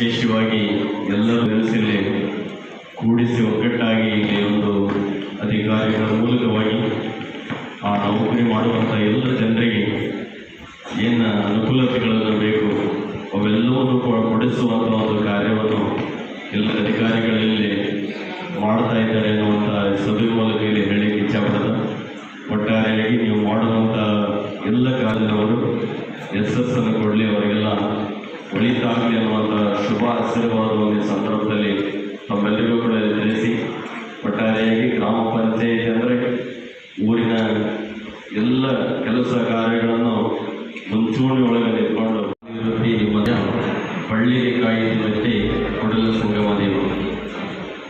ವಿಶೇಷವಾಗಿ ಎಲ್ಲ ಬೆಳೆಸಲೇ ಕೂಡಿಸಿ ಒಗ್ಗಟ್ಟಾಗಿ ಇಲ್ಲಿ ಒಂದು ಅಧಿಕಾರಿಗಳ ಮೂಲಕವಾಗಿ ಆ ನೌಕರಿ ಮಾಡುವಂಥ ಎಲ್ಲ ಜನರಿಗೆ ಏನು ಅನುಕೂಲತೆಗಳನ್ನು ಬೇಕು, ಅವೆಲ್ಲವನ್ನು ಕೊಡಿಸುವಂಥ ಒಂದು ಕಾರ್ಯವನ್ನು ಎಲ್ಲ ಅಧಿಕಾರಿಗಳಲ್ಲಿ ಮಾಡ್ತಾ ಇದ್ದಾರೆ ಅನ್ನುವಂಥ ಸಭೆ ಮೂಲಕ ಇಲ್ಲಿ ಹೇಳಲಿಕ್ಕೆ ಇಚ್ಛಾಪಡೋದು. ಒಟ್ಟಾರೆಯಾಗಿ ನೀವು ಮಾಡುವಂಥ ಎಲ್ಲ ಕಾರ್ಯದವರು ಅನ್ನು ಕೊಡಲಿ, ಅವರಿಗೆಲ್ಲ ಒಳಿತಾಗಲಿ ಅನ್ನುವಂಥ ಶುಭ ಆಶೀರ್ವಾದ ಒಂದು ಸಂದರ್ಭದಲ್ಲಿ ತಮ್ಮೆಲ್ಲರಿಗೂ ಕೂಡ ತಿಳಿಸಿ. ಒಟ್ಟಾರೆಯಾಗಿ ಗ್ರಾಮ ಪಂಚಾಯಿತಿ ಅಂದರೆ ಊರಿನ ಎಲ್ಲ ಕೆಲಸ ಕಾರ್ಯಗಳನ್ನು ಮುಂಚೂಣಿ ಒಳಗೆ ನಿಂತ್ಕೊಂಡು ಅಭಿವೃದ್ಧಿ ಮಧ್ಯ ಬಳ್ಳಿಗೆ ಕಾಯಿ ಮೆಟ್ಟಿ ಕೊಡಲ ಸಂಗಮ ದೇವರು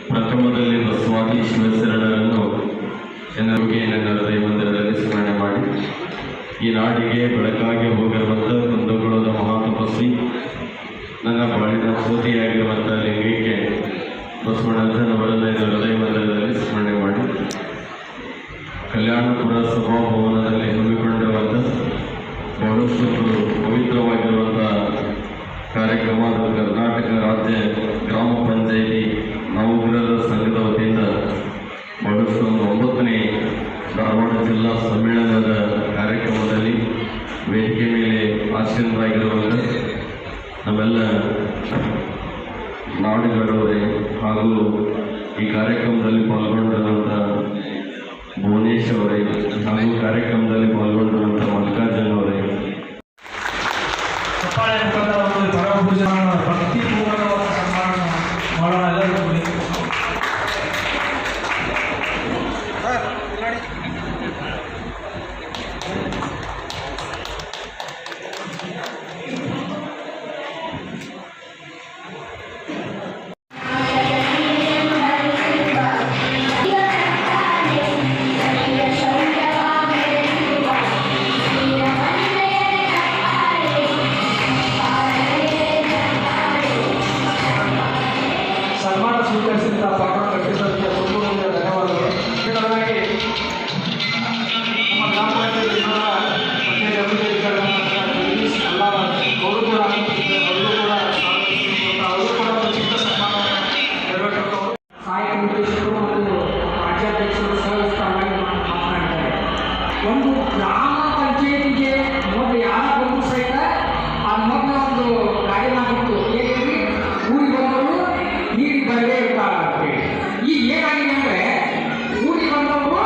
ಪ್ರಥಮದಲ್ಲಿ ಬಸವಾದಿ ಶಿವಶರಣರನ್ನು ಜನರಿಗೆ ನನ್ನ ಹೃದಯ ಮಂದಿರದಲ್ಲಿ ಸ್ಮರಣೆ ಮಾಡಿ. ಈ ನಾಡಿಗೆ ಬೆಳಕಾಗಿ ಹೋಗಿರುವಂಥ ಕುಂದಗೋಳದ ಮಹಾತಪಸ್ವಿ ಬಾಳಿನ ಲಿಂಗಕ್ಕೆ ಬಸವಣ್ಣನವರನ್ನ ಹೃದಯ ಮಂದಿರದಲ್ಲಿ ಸ್ಮರಣೆ ಮಾಡಿ. ಕಲ್ಯಾಣಪುರ ಸಭಾಭವನದಲ್ಲಿ ಹಮ್ಮಿಕೊಂಡಿರುವಂಥ ಬಹಳಷ್ಟು ಪವಿತ್ರವಾಗಿರುವಂಥ ಕಾರ್ಯಕ್ರಮ ಕರ್ನಾಟಕ ರಾಜ್ಯ ಗ್ರಾಮ ಪಂಚಾಯಿತಿ ನವಗ್ರಹದ ಸಂಘದ ವತಿಯಿಂದ ಬಹಳಷ್ಟು ಒಂಬತ್ತನೇ ನಾಡುಗಳವರೇ ಹಾಗೂ ಈ ಕಾರ್ಯಕ್ರಮದಲ್ಲಿ ಪಾಲ್ಗೊಂಡಿರುವಂಥ ಭುವನೇಶ್ ಅವರೇ ಹಾಗೂ ಕಾರ್ಯಕ್ರಮದಲ್ಲಿ ಪಾಲ್ಗೊಂಡಿರುವಂಥ ಮಲ್ಲಿಕಾರ್ಜುನ್ ಅವರೇ ಭಕ್ತಿ ಪೂರ್ವಕವಾದ ಸನ್ಮಾನ ಮಾಡೋಣ ಎಲ್ಲರೂ ಮತ್ತು ರಾಜ್ಯಾಧ್ಯಕ್ಷರು ಸಹಸ್ಥಾನವಾಗಿ ಮಾತನಾಡಿದ್ದಾರೆ ಒಂದು ಗ್ರಾಮ ಪಂಚಾಯತಿಗೆ ಮೊದಲು ಯಾರ ಬಂದು ಸಹಿತ ಆ ಮೊದಲ ಒಂದು ಗಾಡಿನಾಗಿತ್ತು ಏನೇಳಿ ಊರಿಗೆ ಬಂದವರು ನೀರಿಗೆ ಬರದೇ ಇರ್ತಾರೆ ಈಗ ಏನಾಗಿದೆ ಅಂದರೆ, ಊರಿಗೆ ಬಂದವರು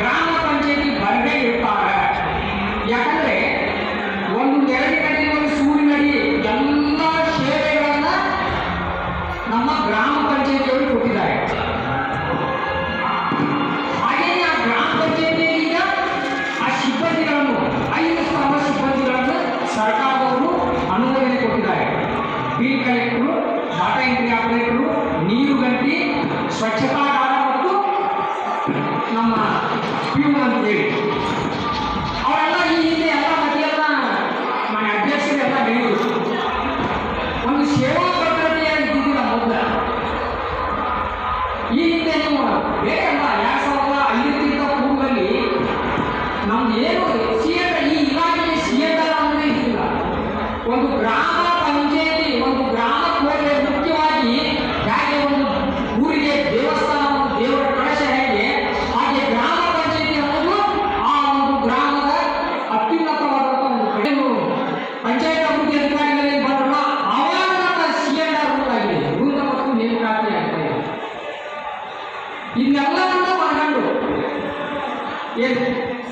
ಗ್ರಾಮ ಪಂಚಾಯತಿ ಬರದೇ ಇರ್ತಾರೆ. ಯಾಕಂದರೆ ಸ್ವಚ್ಛತಾಗಾರ ಮತ್ತು ನಮ್ಮ ಪ್ಯೂನ್ ಅಂತೇಳಿ ಅವರೆಲ್ಲ ಈ ಹಿಂದೆ ಎಲ್ಲ ಮಧ್ಯೆಲ್ಲ ಮನೆ ಅಧ್ಯಕ್ಷರೆಲ್ಲ ಹೇಳಿದರು ಒಂದು ಸೇವಾ ಭದ್ರತೆಯಾಗಿ ಇದ್ದಿದ್ದಿಲ್ಲ ಮೊದಲ ಈ ಹಿಂದೆ ನೀವು ಬೇಕಲ್ಲ, ಎರಡು ಸಾವಿರದ ಐದಕ್ಕಿಂತ ಪೂರ್ವದಲ್ಲಿ ನಮ್ದು ಏನು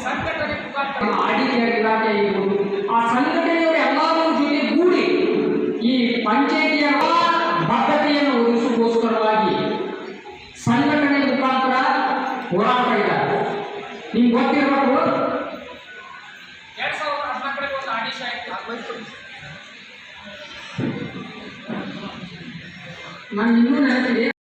ಸಂಘಟನೆ ಆಡಿಟಿಆರ್ ಇಲಾಖೆ ಇರ್ಬೋದು ಆ ಸಂಘಟನೆಯವರು ಎಲ್ಲರೂ ಜೊತೆ ಕೂಡಿ ಈ ಪಂಚಾಯಿತಿಯ ಬದ್ಧತೆಯನ್ನು ಒದಗಿಸೋಗೋಸ್ಕರವಾಗಿ ಸಂಘಟನೆ ಮುಖಾಂತರ ಹೋರಾಟ ಇದ್ದಾರೆ ನಿಮ್ಗೆ ಗೊತ್ತಿರಬೇಕು ಒಂದು ಆದೇಶ ನಾನು ಇನ್ನೂ ನೆನಪಿದೆ.